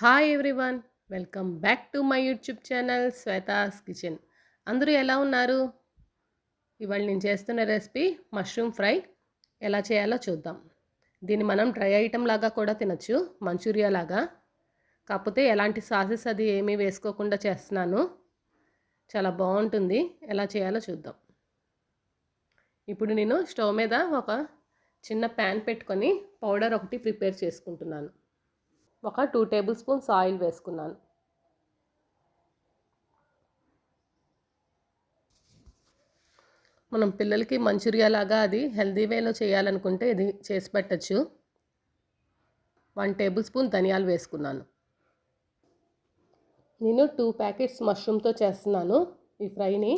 Hi everyone welcome back to my YouTube channel Shwetha's kitchen అందరూ ఎలా ఉన్నారు? ఇవాళ నేను చేస్తున్న రెసిపీ మష్రూమ్ ఫ్రై ఎలా చేయాలో చూద్దాం. దీన్ని మనం డ్రై ఐటెం లాగా కూడా తినచ్చు మంచూరియా లాగా. కాకపోతే ఎలాంటి సాసెస్ అది ఏమీ వేసుకోకుండా చేస్తున్నాను. చాలా బాగుంటుంది. ఎలా చేయాలో చూద్దాం. ఇప్పుడు నేను స్టవ్ మీద ఒక చిన్న ప్యాన్ పెట్టుకొని పౌడర్ ఒకటి ప్రిపేర్ చేసుకుంటున్నాను. ఒక టూ టేబుల్ స్పూన్స్ ఆయిల్ వేసుకున్నాను. మనం పిల్లలకి మంచూరియా లాగా అది హెల్దీ వేలో చేయాలనుకుంటే ఇది చేసి పెట్టచ్చు. వన్ టేబుల్ స్పూన్ ధనియాలు వేసుకున్నాను. నేను టూ ప్యాకెట్స్ మష్రూమ్తో చేస్తున్నాను ఈ ఫ్రైని.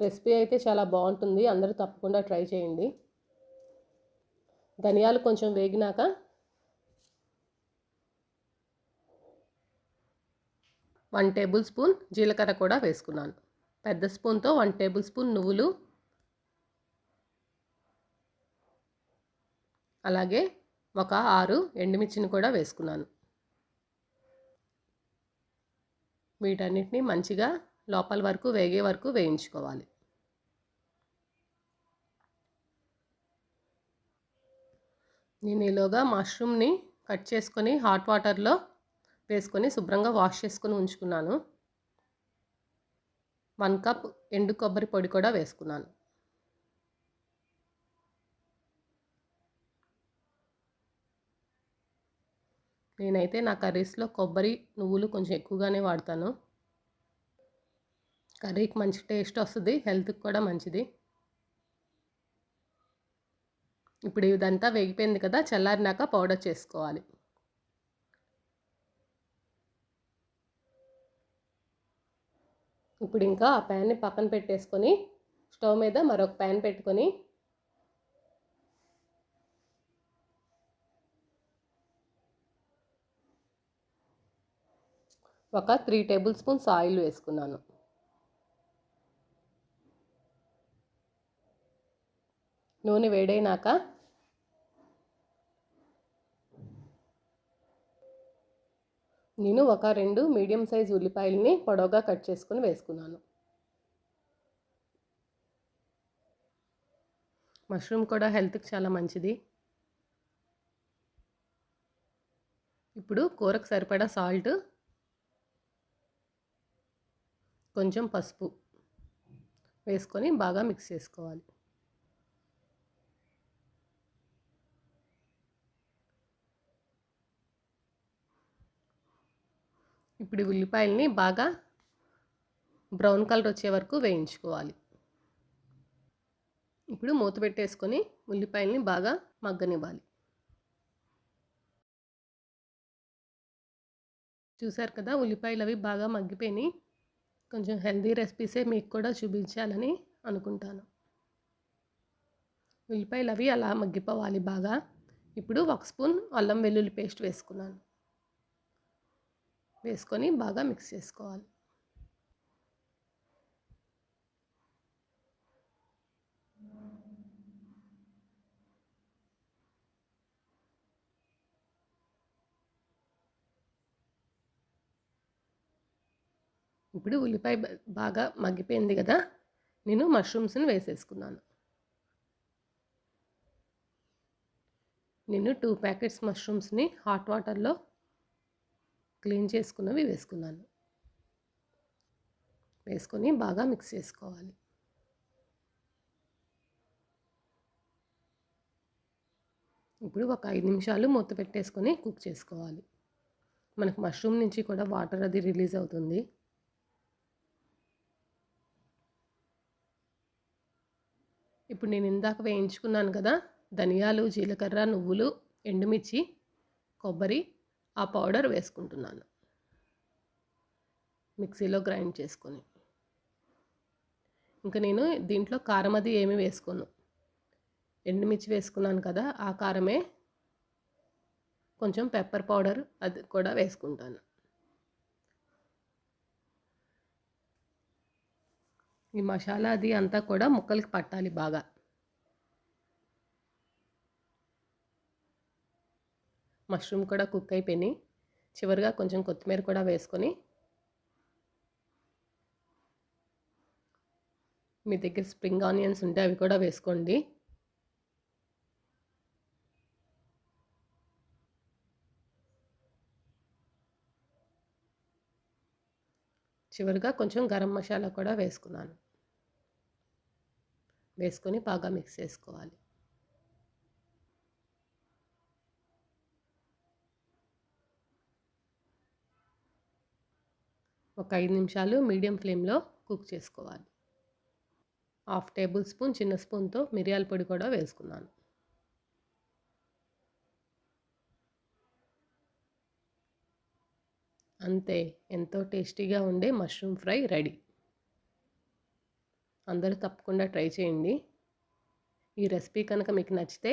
రెసిపీ అయితే చాలా బాగుంటుంది. అందరూ తప్పకుండా ట్రై చేయండి. ధనియాలు కొంచెం వేగినాక వన్ టేబుల్ స్పూన్ జీలకర్ర కూడా వేసుకున్నాను. పెద్ద స్పూన్తో వన్ టేబుల్ స్పూన్ నువ్వులు అలాగే ఒక ఆరు ఎండుమిర్చిని కూడా వేసుకున్నాను. వీటన్నిటిని మంచిగా లోపల వరకు వేగే వరకు వేయించుకోవాలి. నేను ఈలోగా మష్రూమ్ని కట్ చేసుకొని హాట్ వాటర్లో వేసుకొని శుభ్రంగా వాష్ చేసుకొని ఉంచుకున్నాను. వన్ కప్ ఎండు కొబ్బరి పొడి కూడా వేసుకున్నాను. నేనైతే నా కర్రీస్లో కొబ్బరి నువ్వులు కొంచెం ఎక్కువగానే వాడతాను. కర్రీకి మంచి టేస్ట్ వస్తుంది హెల్త్కి కూడా మంచిది. ఇప్పుడు ఇదంతా వేగిపోయింది కదా చల్లారినాక పౌడర్ చేసుకోవాలి. ఇప్పుడు ఇంకా ఆ ప్యాన్ని పక్కన పెట్టేసుకొని స్టవ్ మీద మరొక ప్యాన్ పెట్టుకొని ఒక త్రీ టేబుల్ స్పూన్స్ ఆయిల్ వేసుకున్నాను. నూనె వేడైనాక నేను ఒక రెండు మీడియం సైజ్ ఉల్లిపాయలని పొడవుగా కట్ చేసుకొని వేసుకున్నాను. మష్రూమ్ కూడా హెల్త్కి చాలా మంచిది. ఇప్పుడు కూరకు సరిపడా సాల్ట్ కొంచెం పసుపు వేసుకొని బాగా మిక్స్ చేసుకోవాలి. ఇప్పుడు ఉల్లిపాయలని బాగా బ్రౌన్ కలర్ వచ్చే వరకు వేయించుకోవాలి. ఇప్పుడు మూత పెట్టేసుకొని ఉల్లిపాయలని బాగా మగ్గనివ్వాలి. చూసారు కదా ఉల్లిపాయలు అవి బాగా మగ్గిపోయినాయి. కొంచెం హెల్దీ రెసిపీసే మీకు కూడా చూపించాలని అనుకుంటాను. ఉల్లిపాయలు అవి అలా మగ్గిపోవాలి బాగా. ఇప్పుడు ఒక స్పూన్ అల్లం వెల్లుల్లి పేస్ట్ వేసుకున్నాను. వేసుకొని బాగా మిక్స్ చేసుకోవాలి. ఇప్పుడు ఉల్లిపాయ బాగా మగ్గిపోయింది కదా నేను మష్రూమ్స్ని వేసేసుకున్నాను. నేను టూ ప్యాకెట్స్ మష్రూమ్స్ని హాట్ వాటర్లో క్లీన్ చేసుకున్నవి వేసుకున్నాను. వేసుకొని బాగా మిక్స్ చేసుకోవాలి. ఇప్పుడు ఒక ఐదు నిమిషాలు మూత పెట్టేసుకొని కుక్ చేసుకోవాలి. మనకు మష్రూమ్ నుంచి కూడా వాటర్ అది రిలీజ్ అవుతుంది. ఇప్పుడు నేను ఇందాక వేయించుకున్నాను కదా ధనియాలు జీలకర్ర నువ్వులు ఎండుమిర్చి కొబ్బరి ఆ పౌడర్ వేసుకుంటున్నాను. మిక్సీలో గ్రైండ్ చేసుకొని. ఇంకా నేను దీంట్లో కారం అది ఏమీ వేసుకోను. ఎండుమిర్చి వేసుకున్నాను కదా ఆ కారమే కొంచెం పెప్పర్ పౌడర్ అది కూడా వేసుకుంటాను. ఈ మసాలా అది అంతా కూడా ముక్కలకి పట్టాలి బాగా. మష్రూమ్ కూడా కుక్ అయిపోయినాయి. చివరిగా కొంచెం కొత్తిమీర కూడా వేసుకొని మీ దగ్గర స్ప్రింగ్ ఆనియన్స్ ఉంటే అవి కూడా వేసుకోండి. చివరిగా కొంచెం గరం మసాలా కూడా వేసుకున్నాను. వేసుకొని బాగా మిక్స్ చేసుకోవాలి. ఒక ఐదు నిమిషాలు మీడియం ఫ్లేమ్లో కుక్ చేసుకోవాలి. హాఫ్ టేబుల్ స్పూన్ చిన్న స్పూన్తో మిరియాల పొడి కూడా వేసుకున్నాను. అంతే ఎంతో టేస్టీగా ఉండే మష్రూమ్ ఫ్రై రెడీ. అందరూ తప్పకుండా ట్రై చేయండి. ఈ రెసిపీ కనుక మీకు నచ్చితే